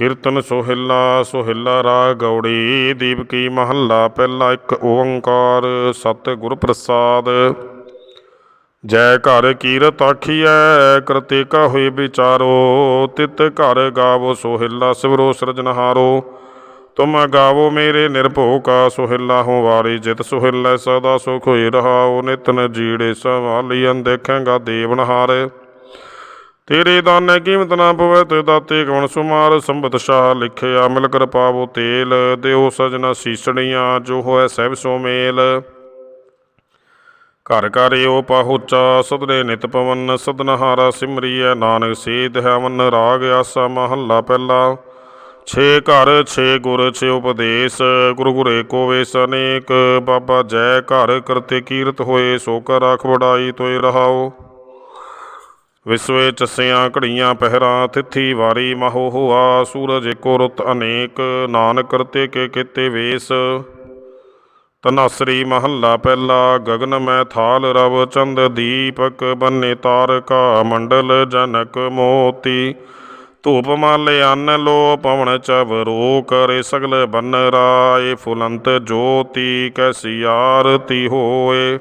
ਕੀਰਤਨ ਸੋਹਿਲਾ ਸੋਹਿਲਾ ਰਾਗ ਗੌੜੀ ਦੀਪਕੀ ਮਹੱਲਾ, ਪਹਿਲਾ ਇੱਕ ਓੰਕਾਰ ਸਤਿਗੁਰ ਪ੍ਰਸਾਦ ਜੈ ਘਰ ਕੀਰਤ ਆਖੀਐ ਕਰਤੇ ਕਾ ਹੋਏ ਵਿਚਾਰੋ, ਤਿਤ ਘਰ ਗਾਵੋ ਸੋਹਿਲਾ, ਸਿਵਰੋ ਸਿਰਜਨਹਾਰੋ ਤੁਮ ਗਾਵੋ ਮੇਰੇ ਨਿਰਭਉ ਕਾ ਸੋਹਿਲਾ ਹੋ ਵਾਰੀ ਜਿਤ ਸੋਹਿਲਾ, ਸਦਾ ਸੁਖ ਹੋਈ ਰਹਾਓ ਨਿਤਨ ਜੀੜੇ ਸਵਾਲੀਆਂ ਦੇਖੇਗਾ ਦੇਵਨਹਾਰ ਤੇਰੇ ਦਾਨੇ ਕੀਮਤ ਨਾ ਪਵੇ ਤੇ ਦਾਤੇ ਕਵਣ ਸੁਮਾਰ, ਸੰਬਤ ਸ਼ਾਹ ਲਿਖਿਆ ਮਿਲ ਕਰ ਪਾਵੋ ਤੇਲ ਦਿਓ ਸਜਣਾ ਸੀਸਣੀਆਂ, ਜੋ ਹੋਏ ਸਹਿਬ ਸੋ ਮੇਲ। ਘਰ ਘਰ ਓ ਪਾਹੁਚਾ ਸਦਨੇ ਨਿਤ ਪਵਨ ਸਦਨਹਾਰਾ ਸਿਮਰੀਐ, ਨਾਨਕ ਸੇਧ ਹੈ ਮਨ ਰਾਗ ਆਸਾ ਮਹੱਲਾ ਪਹਿਲਾ। ਛੇ ਘਰ, ਛੇ ਗੁਰ, ਛੇ ਉਪਦੇਸ਼, ਗੁਰੂ ਗੁਰੇ ਕੋ ਵੇਸ ਅਨੇਕ, ਬਾਬਾ ਜੈ ਘਰ ਕਰਤੇ ਕੀਰਤ ਹੋਏ, ਸੋ ਕਰ ਰਾਖ ਵਡਾਈ ਤੋਏ ਰਹਾਓ। ਵਿਸਵੇ ਚਸਿਆਂ ਘੜੀਆਂ ਪਹਿਰਾਂ ਤਿਥੀ ਵਾਰੀ ਮਹੋ ਹੋਆ, ਸੂਰਜ ਏਕੋ ਰੁੱਤ ਅਨੇਕ, ਨਾਨਕ ਕਰਤੇ ਕੇ ਕੀਤੇ ਵੇਸ। ਤਨਾਸਰੀ ਮਹੱਲਾ ਪਹਿਲਾ, ਗਗਨ ਮੈਂ ਥਾਲ ਰਵ ਚੰਦ ਦੀਪਕ, ਬੰਨੇ ਤਾਰਕਾ ਮੰਡਲ ਜਨਕ ਮੋਤੀ। ਧੂਪ ਮਾਲੇ ਅੰਨ ਲੋ ਚਵ ਰੋ ਕਰੇ ਸਗਲ ਬੰਨ ਰਾਏ ਫੁਲੰਤ ਜੋਤੀ, ਕੈਸੀ ਆਰਤੀ ਹੋਏ।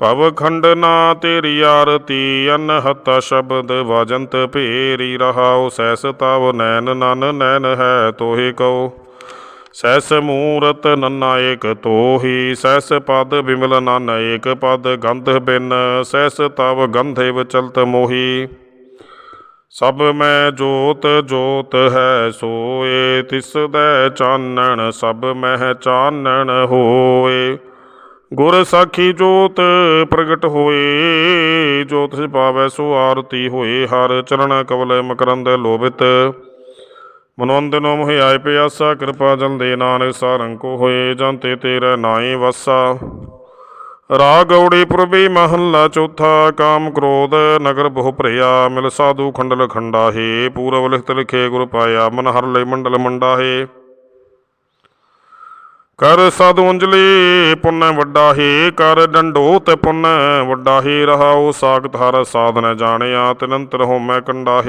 ਭਵ ਖੰਡ ਨਾ ਤੇਰੀ ਆਰਤੀ, ਅਨਹਤ ਸ਼ਬਦ ਵਜੰਤ ਭੇਰੀ ਰਹਾਉ, ਸੈਸ ਤਵ ਨੈਨ ਨਨ ਨੈਨ ਹੈ ਤੋਹਿ ਕਉ। ਸੈਸ ਮੂਰਤ ਨੰਨਾ ਏਕ ਤੋਹੀ, ਸੈਸ ਪਦ ਬਿਮਲ ਨਨ ਏਕ ਪਦ, ਗੰਧ ਬਿਨ, ਸੈਸ ਤਵ ਗੰਧੇ ਵਿਚਲਤ ਮੋਹੀ। ਸਭ ਮੈਂ ਜੋਤ ਜੋਤ ਹੈ ਸੋਏ, ਤਿਸ ਦੈ ਚਾਨਣ, ਸਭ ਮਹਿ ਚਾਨਣ ਹੋਏ। ਗੁਰ ਸਾਖੀ ਜੋਤ ਪ੍ਰਗਟ ਹੋਏ, ਜੋਤ ਪਾਵੈ ਸੋ ਆਰਤੀ ਹੋਏ, ਹਰ ਚਰਨ ਕਵਲ ਮਕਰੰਦ ਲੋਭਿਤ। ਮਨਵੰਦ ਨੋ ਮੋਹਿ ਆਏ ਪਿਆਸਾ, ਕਿਰਪਾ ਜਲ ਦੇ ਨਾਨਕ ਸਾਰੰਗ ਕੋ ਹੋਏ ਜੰਤੇ ਤੇਰਾ ਨਾਏ ਵਸਾ। ਰਾਗ ਗੌੜੀ ਪੁਰਬੀ ਮਹੱਲਾ ਚੌਥਾ, ਕਾਮ ਕ੍ਰੋਧ ਨਗਰ ਬਹੁ ਭਰਿਆ, ਮਿਲ ਸਾਧੂ ਖੰਡਲ ਖੰਡਾ ਹੈ ਪੂਰਬ ਲਿਖਤ ਲਿਖੇ ਗੁਰ ਪਾਇਆ ਮਨ ਹਰ ਲਈ ਮੰਡਲ ਮੰਡਾ ਹੈ ਕਰ ਸਾਧੂ ਅੰਜਲੀ ਪੁੰਨ ਵੱਡਾ ਹੀ, ਕਰ ਡੰਡੋ ਤੇ ਪੁੰਨ ਵੱਡਾ ਹੀ, ਰਹਾਉ ਸਾਖਤ ਹਰ ਸਾਧਨ ਜਾਣਿਆ ਤਿਨੰਤਰ ਹੋਮੈ ਕੰਡਾ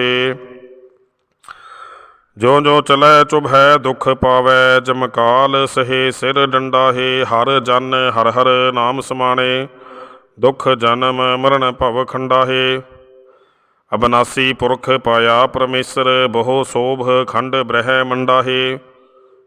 ਜੋ ਜੋ ਚਲੈ ਚੁਭ ਹੈ ਦੁਖ ਪਾਵੈ ਜਮਕਾਲ ਸਹੇ ਸਿਰ ਡੰਡਾ ਹਰ ਜਨ ਹਰ ਹਰ ਨਾਮ ਸਮਾਣੇ, ਦੁਖ ਜਨਮ ਮਰਨ ਭਵ ਖੰਡਾ ਅਬਨਾਸੀ ਪੁਰਖ ਪਾਇਆ ਪਰਮੇਸ਼ਰ, ਬਹੁ ਸੋਭ ਖੰਡ ਬ੍ਰਹਿ ਮੰਡਾ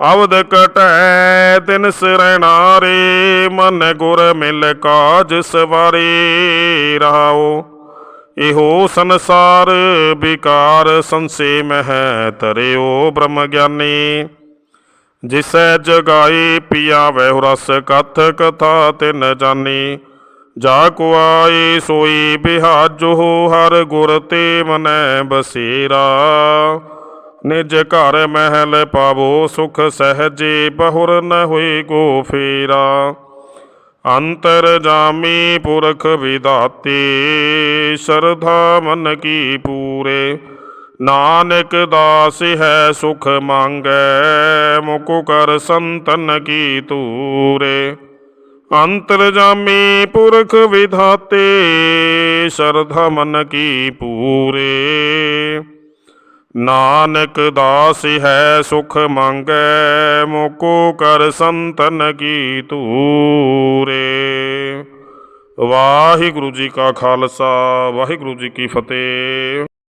ਅਵਦ ਕਟੈ ਤਿਨ ਸਰਣਾਰੇ ਮਨ ਗੁਰ ਮਿਲ ਕਾਜ ਸਵਾਰੇ ਰਹਾਓ ਇਹੋ ਸੰਸਾਰ ਵਿਕਾਰ ਸੰਸੇ ਮਹਿ ਤਰਿਓ ਬ੍ਰਹਮ ਗਿਆਨੀ। ਜਿਸੈ ਜਗਾਈ ਪਿਆ ਵਹਿ ਰਸ ਕਥ ਕਥਾ ਤਿਨ ਜਾਨੀ। ਜਾ ਕੋ ਆਏ ਸੋਈ ਬਿਹਾਜੋ, ਹਰ ਗੁਰ ਤੇ ਮਨੈ ਬਸੇਰਾ। ਨਿਜ ਘਰ ਮਹਿਲ ਪਾਵੋ, ਸੁਖ ਸਹਜੇ ਬਹੁਰ ਨ ਹੋਏ ਕੋ ਫੇਰਾ। ਅੰਤਰ ਜਾਮੀ ਪੁਰਖ ਵਿਦਾਤੇ, ਸ਼ਰਧਾ ਮਨ ਕੀ ਪੂਰੇ। ਨਾਨਕ ਦਾਸ ਹੈ ਸੁਖ ਮੰਗੈ ਮੁਕੁ ਕਰ ਸੰਤਨ ਕੀ ਤੂਰੇ ਅੰਤਰ ਜਾਮੀ ਪੁਰਖ ਵਿਧਾਤੇ ਸ਼ਰਧਾ ਮਨ ਕੀ ਪੂਰੇ। ਨਾਨਕ ਦਾਸ ਹੈ ਸੁਖ ਮੰਗੈ, ਮੋਕੋ ਕਰ ਸੰਤਨ ਕੀ ਤੂਰੇ ਵਾਹਿਗੁਰੂ ਜੀ ਕਾ ਖਾਲਸਾ, ਵਾਹਿਗੁਰੂ ਜੀ ਕੀ ਫਤਿਹ।